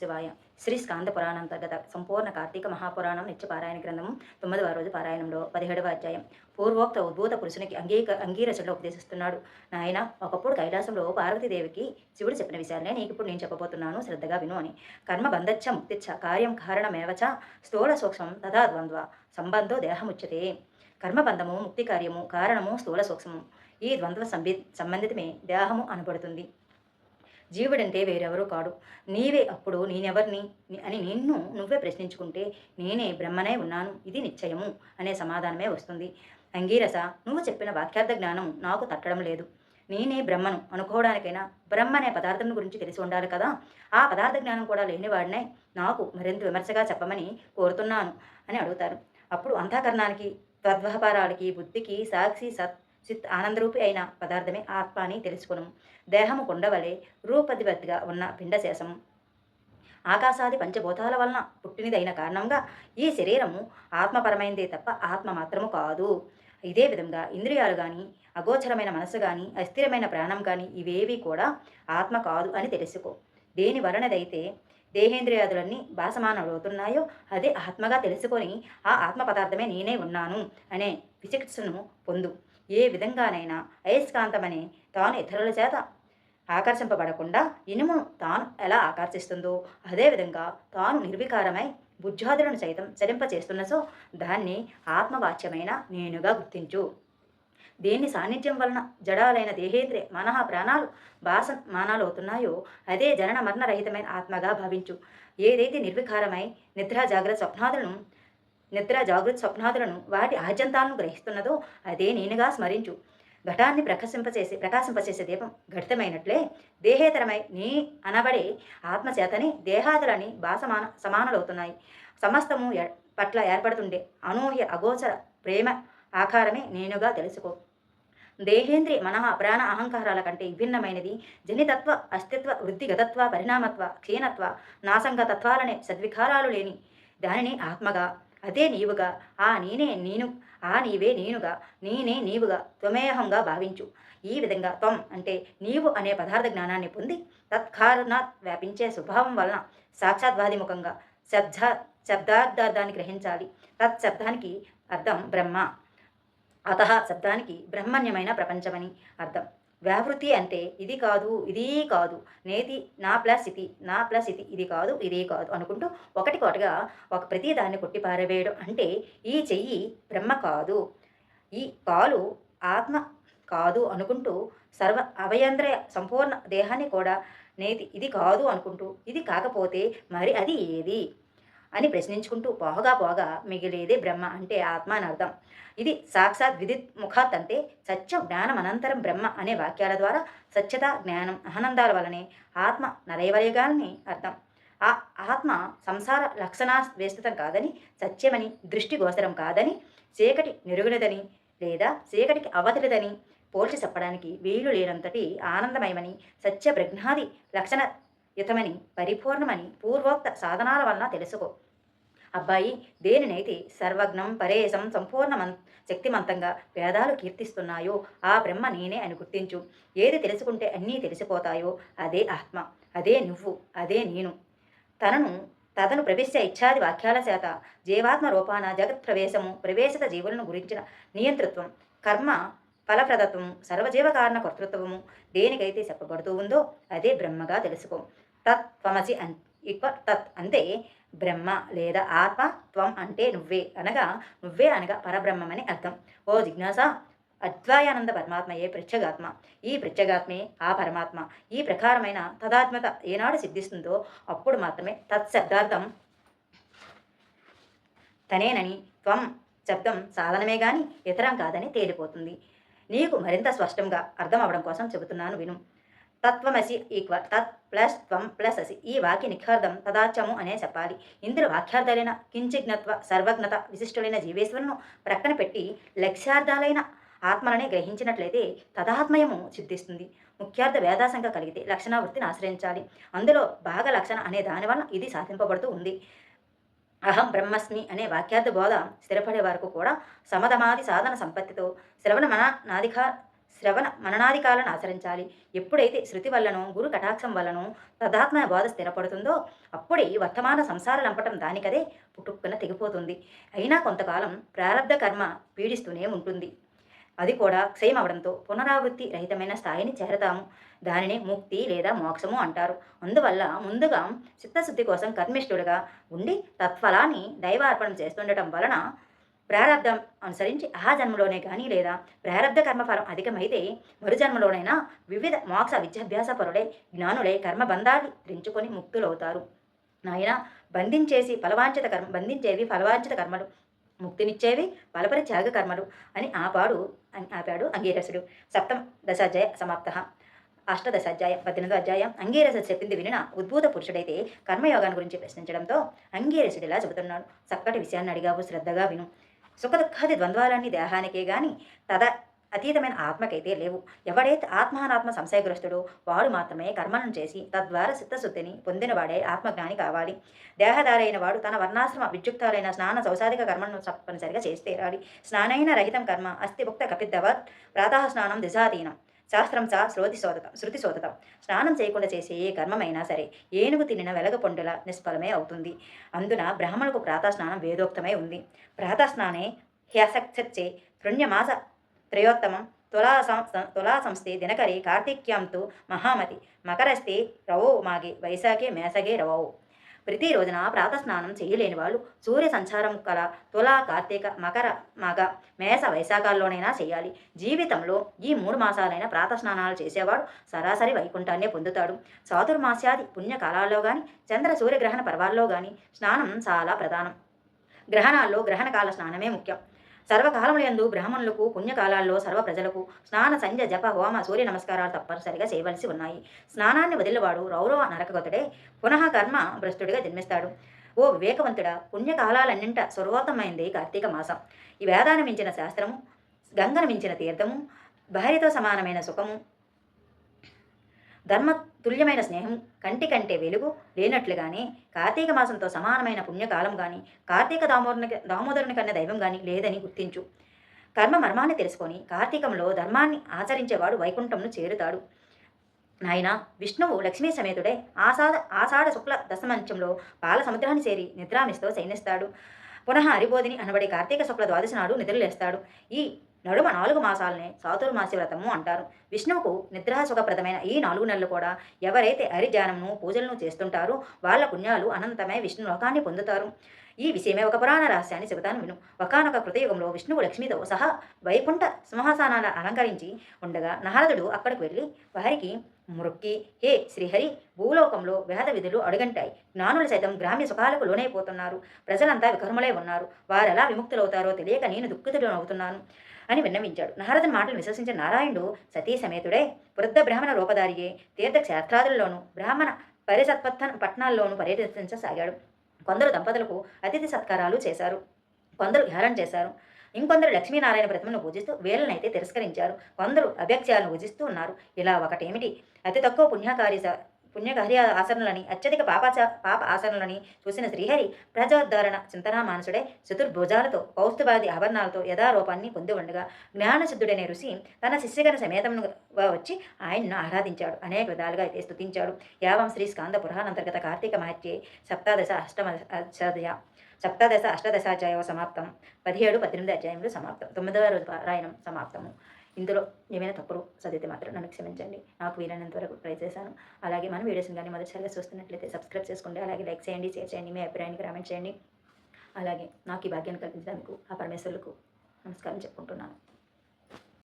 శివాయ. శ్రీ స్కాంద పురాణం అంతర్గత సంపూర్ణ కార్తీక మహాపురాణం నిత్యపారాయణ గ్రంథం తొమ్మిదవ రోజు పారాయణంలో పదిహేడవ అధ్యాయం. పూర్వోక్త ఉద్భూత పురుషునికి అంగీక అంగీరచనలో ఉపదేశిస్తున్నాడు. నాయన ఒకప్పుడు కైలాసంలో పార్వతీదేవికి శివుడు చెప్పిన విషయాలనే నీకు ఇప్పుడు నేను చెప్పబోతున్నాను. శ్రద్ధగా విను అని. కర్మ బంధచ్చ ముక్తిచ్చ కార్యం కారణమేవచ స్థూల సూక్ష్మం తథా ద్వంద్వ సంబంధో దేహముచ్యతే. కర్మబంధము ముక్తి కార్యము కారణము స్థూల సూక్ష్మము. ఈ ద్వంద్వ సంబి సంబంధితమే దేహము అనబడుతుంది. జీవుడంటే వేరెవరూ కాడు. నీవే అప్పుడు నేనెవరిని? అని నిన్ను నువ్వే ప్రశ్నించుకుంటే నేనే బ్రహ్మనే ఉన్నాను. ఇది నిశ్చయము అనే సమాధానమే వస్తుంది. అంగీరస నువ్వు చెప్పిన వాక్యార్థ జ్ఞానం నాకు తట్టడం లేదు. నేనే బ్రహ్మను అనుకోవడానికైనా బ్రహ్మ అనే పదార్థం గురించి తెలిసి ఉండాలి కదా? ఆ పదార్థ జ్ఞానం కూడా లేనివాడినే నాకు మరింత విమర్శగా చెప్పమని కోరుతున్నాను అని అడుగుతారు. అప్పుడు అంతఃకరణానికి తద్వ్యాపారాలకి బుద్ధికి సాక్షి సత్ చిత్ ఆనందరూపి అయిన పదార్థమే ఆత్మ అని తెలుసుకును. దేహము కుండవలే రూపధిపతిగా ఉన్న పిండశేషము. ఆకాశాది పంచభూతాల వలన పుట్టినదైన కారణంగా ఈ శరీరము ఆత్మపరమైనదే తప్ప ఆత్మ మాత్రము కాదు. ఇదే విధంగా ఇంద్రియాలు కానీ అగోచరమైన మనసు కానీ అస్థిరమైన ప్రాణం కానీ ఇవేవి కూడా ఆత్మ కాదు అని తెలుసుకో. దేని వలనదైతే దేహేంద్రియాదులన్నీ భాసమానవుతున్నాయో అదే ఆత్మగా తెలుసుకొని ఆ ఆత్మ పదార్థమే నేనే ఉన్నాను అనే విచికిత్సను పొందు. ఏ విధంగానైనా అయస్కాంతమని తాను ఇతరుల చేత ఆకర్షింపబడకుండా ఇనుమును తాను ఎలా ఆకర్షిస్తుందో అదేవిధంగా తాను నిర్వికారమై బుద్ధ్యాదులను సైతం చలింపచేస్తున్నసో దాన్ని ఆత్మవాచ్యమైన నేనుగా గుర్తించు. దేన్ని సాన్నిధ్యం వలన జడాలైన దేహేంద్రియ మనః ప్రాణాలు భాస మానాలు అవుతున్నాయో అదే జనన మరణరహితమైన ఆత్మగా భావించు. ఏదైతే నిర్వికారమై నిద్ర జాగ్రత్త స్వప్నాదులను నిద్ర జాగృత స్వప్నాదులను వాటి ఆద్యంతాలను గ్రహిస్తున్నదో అదే నేనుగా స్మరించు. ఘటాన్ని ప్రకాశింపచేసి ప్రకాశింపచేసే దీపం ఘటితమైనట్లే దేహేతరమై నీ అనబడే ఆత్మచేతని దేహాదులని భాసమాన సమానలవుతున్నాయి. సమస్తము ఎ- పట్ల ఏర్పడుతుండే అనూహ్య అగోచర ప్రేమ ఆకారమే నేనుగా తెలుసుకో. దేహేంద్రియ మనః ప్రాణ అహంకారాల కంటే విభిన్నమైనది జనితత్వ అస్తిత్వ వృద్ధిగతత్వ పరిణామత్వ క్షీణత్వ నాసంగతత్వాలనే సద్వికారాలు లేని దానిని ఆత్మగా అదే నీవుగా. ఆ నేనే నేను. ఆ నీవే నేనుగా. నేనే నీవుగా. త్వమేహంగా భావించు. ఈ విధంగా త్వం అంటే నీవు అనే పదార్థ జ్ఞానాన్ని పొంది తత్కారణాత్ వ్యాపించే స్వభావం వలన సాక్షాద్వాదిముఖంగా శబ్ద శబ్దార్థార్థాన్ని గ్రహించాలి. తత్ శబ్దానికి అర్థం బ్రహ్మ. అత శబ్దానికి బ్రహ్మణ్యమైన ప్రపంచమని అర్థం. వ్యావృతి అంటే ఇది కాదు ఇది కాదు. నేతి నా ప్లస్ ఇది నా ప్లస్ ఇది ఇది కాదు ఇది కాదు అనుకుంటూ ఒకటి ఒకటిగా ఒక ప్రతి దాన్ని కొట్టి పారవేయడం అంటే ఈ చెయ్యి బ్రహ్మ కాదు. ఈ కాలు ఆత్మ కాదు అనుకుంటూ సర్వ అవయంద్రయ సంపూర్ణ దేహాన్ని కూడా నేతి ఇది కాదు అనుకుంటూ ఇది కాకపోతే మరి అది ఏది? అని ప్రశ్నించుకుంటూ పోగా పోగా మిగిలేదే బ్రహ్మ అంటే ఆత్మ అని అర్థం. ఇది సాక్షాత్ విదిత్ ముఖాత్ అంటే సత్యం జ్ఞానం అనంతరం బ్రహ్మ అనే వాక్యాల ద్వారా సత్యత జ్ఞానం ఆనందాల వలనే ఆత్మ నరైవరేగాలని అర్థం. ఆ ఆత్మ సంసార లక్షణా వేస్తుతం కాదని సత్యమని దృష్టి గోచరం కాదని చీకటి నిరుగునదని లేదా చీకటికి అవతలిదని పోల్చి చెప్పడానికి వీలు లేనంతటి ఆనందమయమని సత్య ప్రజ్ఞాది లక్షణ యుతమని పరిపూర్ణమని పూర్వోక్త సాధనాల వలన తెలుసుకో. అబ్బాయి దేనినైతే సర్వజ్ఞం పరేశం సంపూర్ణమం శక్తిమంతంగా వేదాలు కీర్తిస్తున్నాయో ఆ బ్రహ్మ నేనే అని గుర్తించు. ఏది తెలుసుకుంటే అన్నీ తెలిసిపోతాయో అదే ఆత్మ అదే నువ్వు అదే నేను. తనను తదను ప్రవేశ ఇచ్చాది వాక్యాల చేత జీవాత్మ రూపాన జగత్ ప్రవేశము ప్రవేశిత జీవులను గురించిన నియంతృత్వం కర్మ ఫలప్రదత్వం సర్వజీవ కారణ కర్తృత్వము దేనికైతే చెప్పబడుతూ ఉందో అదే బ్రహ్మగా తెలుసుకో. తత్ త్వమసి అన్ ఇక్వ తత్ అంటే బ్రహ్మ లేదా ఆత్మ త్వం అంటే నువ్వే అనగా నువ్వే అనగా పరబ్రహ్మమని అర్థం. ఓ జిజ్ఞాస అద్వయానంద ఏ ప్రత్యేగాత్మ. ఈ ప్రత్యేగాత్మే ఆ పరమాత్మ. ఈ ప్రకారమైన తదాత్మత ఏనాడు సిద్ధిస్తుందో అప్పుడు మాత్రమే తత్శబ్దార్థం. తనేనని త్వం శబ్దం సాధనమే గాని ఇతరం కాదని తేలిపోతుంది. నీకు మరింత స్పష్టంగా అర్థం అవడం కోసం చెబుతున్నాను విను. తత్వమసి ఈక్వ తత్ ప్లస్ త్వం ప్లస్ అసి. ఈ వాక్య నిఖార్థం తదాచము అనే చెప్పాలి. ఇందులో వాక్యార్థాలైన కించిజ్ఞత్వ సర్వజ్ఞత విశిష్టులైన జీవేశ్వరును ప్రక్కన పెట్టి లక్ష్యార్థాలైన ఆత్మలనే గ్రహించినట్లయితే తదాత్మయము సిద్ధిస్తుంది. ముఖ్యార్థ వేదాశంక కలిగితే లక్షణావృత్తిని ఆశ్రయించాలి. అందులో భాగ లక్షణ అనే దానివల్ల ఇది సాధింపబడుతూ ఉంది. అహం బ్రహ్మస్మి అనే వాక్యార్థ బోధ స్థిరపడే వరకు కూడా సమధమాది సాధన సంపత్తితో శ్రవణ మన నాదికా శ్రవణ మననాదికాలను ఆచరించాలి. ఎప్పుడైతే శృతి వల్లనో గురు కటాక్షం వల్లనో తదాత్మ బోధ స్థిరపడుతుందో అప్పుడే వర్తమాన సంసార లంపటం దానికదే పుట్టుక్కున తెగిపోతుంది. అయినా కొంతకాలం ప్రారంధ కర్మ పీడిస్తూనే ఉంటుంది. అది కూడా క్షయమవడంతో పునరావృత్తి రహితమైన స్థాయిని చేరతాము. దానిని ముక్తి లేదా మోక్షము అంటారు. అందువల్ల ముందుగా చిత్తశుద్ధి కోసం కర్మిష్ఠుడిగా ఉండి తత్ఫలాన్ని దైవార్పణం చేస్తుండటం వలన ప్రారంధం అనుసరించి ఆ జన్మలోనే కానీ లేదా ప్రారంధ కర్మఫలం అధికమైతే మరు జన్మలోనైనా వివిధ మోక్ష విద్యాభ్యాస పరుడే జ్ఞానుడే కర్మబంధాన్ని ధరించుకొని ముక్తులవుతారు. నాయన బంధించేసి ఫలవాంఛిత కర్మ బంధించేవి ఫలవాంఛిత కర్మలు ముక్తినిచ్చేవి ఫలపరి త్యాగ కర్మలు అని ఆపాడు అని ఆపాడు అంగీరసుడు. సప్తం దశాధ్యాయ సమాప్త. అష్టదశాధ్యాయం పద్దెనిమిదో అధ్యాయం అంగీరస చెప్పింది వినిన ఉద్భూత పురుషుడైతే కర్మయోగాన్ని గురించి ప్రశ్నించడంతో అంగీరసుడు ఇలా చెబుతున్నాడు. చక్కటి విషయాన్ని అడిగావు శ్రద్ధగా విను. సుఖదుఖాది ద్వంద్వాలన్నీ దేహానికే గాని తద అతీతమైన ఆత్మకైతే లేవు. ఎవడైతే ఆత్మానాత్మ సంశయగ్రస్తుడో వాడు మాత్రమే కర్మలను చేసి తద్వారా చిత్తశుద్ధిని పొందినవాడే ఆత్మజ్ఞాని కావాలి. దేహదారైన వాడు తన వర్ణాశ్రమ విద్యుక్తాలైన స్నాన సౌసాధిక కర్మను తప్పనిసరిగా చేసి తీరాలి. స్నానైన రహితం కర్మ అస్థిభుక్త కపిద్దవత్ ప్రాతః స్నానం దిశాధీనం. శాస్త్రం చ శ్రోతి శోధకం శృతి శోధకం. స్నానం చేయకుండా చేసే ఏ కర్మమైనా సరే ఏనుగు తినిన వెలగ పొండుల నిష్ఫలమే అవుతుంది. అందున బ్రాహ్మణులకు ప్రాతస్నానం వేదోక్తమై ఉంది. ప్రాతస్నానే హ్యసక్చే పుణ్యమాస త్రయోత్తమం తులా సం తులా సంస్థే దినకరి కార్తిక్యాంతు మహామతి. మకరస్తే రవో మాగే వైశాఖే మేసగే రవో. ప్రతి రోజున ప్రాతస్నానం చేయలేని వాళ్ళు సూర్య సంచారం కల తులా కార్తీక మకర మగ మేష వైశాఖాల్లోనైనా చేయాలి. జీవితంలో ఈ మూడు మాసాలైన ప్రాతస్నానాలు చేసేవాడు సరాసరి వైకుంఠాన్నే పొందుతాడు. చాతుర్మాస్యాది పుణ్యకాలాల్లో కానీ చంద్ర సూర్యగ్రహణ పర్వాల్లో కానీ స్నానం చాలా ప్రధానం. గ్రహణాల్లో గ్రహణకాల స్నానమే ముఖ్యం. సర్వకాలములందు బ్రాహ్మణులకు పుణ్యకాలాల్లో సర్వ ప్రజలకు స్నాన సంధ్య జప హోమ సూర్య నమస్కారాలు తప్పనిసరిగా చేయవలసి ఉన్నాయి. స్నానాన్ని వదిలేవాడు రౌరవ నరకగతుడే పునః కర్మ భ్రష్టుడిగా జన్మిస్తాడు. ఓ వివేకవంతుడా పుణ్యకాలాలన్నింట సర్వోత్తమైంది కార్తీక మాసం. ఈ వేదాన్ని మించిన శాస్త్రము గంగను మించిన తీర్థము భార్యతో సమానమైన సుఖము ధర్మ తుల్యమైన స్నేహం కంటి కంటే వెలుగు లేనట్లుగానే కార్తీక మాసంతో సమానమైన పుణ్యకాలం కానీ కార్తీక దామోదరుని దామోదరుని కన్నా దైవం కానీ లేదని గుర్తించు. కర్మ మర్మాన్ని తెలుసుకొని కార్తీకంలో ధర్మాన్ని ఆచరించేవాడు వైకుంఠంను చేరుతాడు. నాయన విష్ణువు లక్ష్మీ సమేతుడే ఆషాఢ ఆషాఢ శుక్ల దశమంచంలో పాల సముద్రాన్ని చేరి నిద్రామిస్తూ శయనిస్తాడు. పునః హరిబోధిని అనబడే కార్తీక శుక్ల ద్వాదశి నాడు నిద్రలేస్తాడు. ఈ నడుమ నాలుగు మాసాలనే చాతుర్మాసి వ్రతము అంటారు. విష్ణువుకు నిద్రాసుఖప్రదమైన ఈ నాలుగు నెలలు కూడా ఎవరైతే హరిధ్యానమును పూజలను చేస్తుంటారో వాళ్ళ పుణ్యాలు అనంతమై విష్ణు లోకాన్ని పొందుతారు. ఈ విషయమే ఒక పురాణ రహస్యాన్ని చెబుతాను విను. ఒకనొక కృతయుగంలో విష్ణువు లక్ష్మితో సహా వైకుంఠ సింహాసనాన్ని అలంకరించి ఉండగా నారదుడు అక్కడికి వెళ్ళి వారికి మురొక్కి హే శ్రీహరి భూలోకంలో వేద విధులు అడుగంటాయి. జ్ఞానులు సైతం గ్రామ్య సుఖాలకు లోనైపోతున్నారు. ప్రజలంతా వికర్మలై ఉన్నారు. వారెలా విముక్తులవుతారో తెలియక నేను దుఃఖితుడు అవుతున్నాను అని విన్నవించాడు. నారదుని మాటలు విశ్వసించిన నారాయణుడు సతీ సమేతుడే వృద్ధ బ్రాహ్మణ రూపధారియే తీర్థక్షేత్రాదుల్లోనూ బ్రాహ్మణ పరిసత్పత్త పట్టణాల్లోనూ పర్యటించసాగాడు. కొందరు దంపతులకు అతిథి సత్కారాలు చేశారు. కొందరు హేళన చేశారు. ఇంకొందరు లక్ష్మీనారాయణ ప్రతిమను పూజిస్తూ వేలనైతే తిరస్కరించారు. కొందరు అభ్యక్త్యాలను పూజిస్తూ ఉన్నారు. ఇలా ఒకటేమిటి? అతి తక్కువ పుణ్యకారి పుణ్యకార్య ఆచరణలని అత్యధిక పాపాచ పాప ఆచరణలని చూసిన శ్రీహరి ప్రజోద్ధరణ చింతనా మానసుడే చతుర్భుజాలతో కౌస్తుభాది ఆభరణాలతో యథారూపాన్ని పొంది ఉండగా జ్ఞానసిద్ధుడైన ఋషి తన శిష్యగణ సమేతముగా వచ్చి ఆయన్ను ఆరాధించాడు. అనేక విధాలుగా అయితే స్తుతించాడు. యావం శ్రీ స్కాంద పురాణంతర్గత కార్తీక మహత్యే సప్తాదశ అష్టమ అధ్యాయ సప్తాదశ అష్టదశాధ్యాయ సమాప్తం. పదిహేడు పద్దెనిమిది అధ్యాయంలో సమాప్తం. తొమ్మిదవ రోజు పారాయణం సమాప్తము. ఇందులో ఏమైనా తప్పులు చదివితే మాత్రం నన్ను క్షమించండి. నాకు వీలైనంత వరకు ట్రై చేశాను. అలాగే మన వీడియోస్ని కానీ మొదటిసారిగా చూస్తున్నట్లయితే సబ్స్క్రైబ్ చేసుకోండి. అలాగే లైక్ చేయండి షేర్ చేయండి మీ అభిప్రాయాన్ని కామెంట్ చేయండి. అలాగే నాకు ఈ భాగ్యాన్ని కల్పించడానికి ఆ పరమేశ్వరులకు నమస్కారం చెప్పుకుంటున్నాను.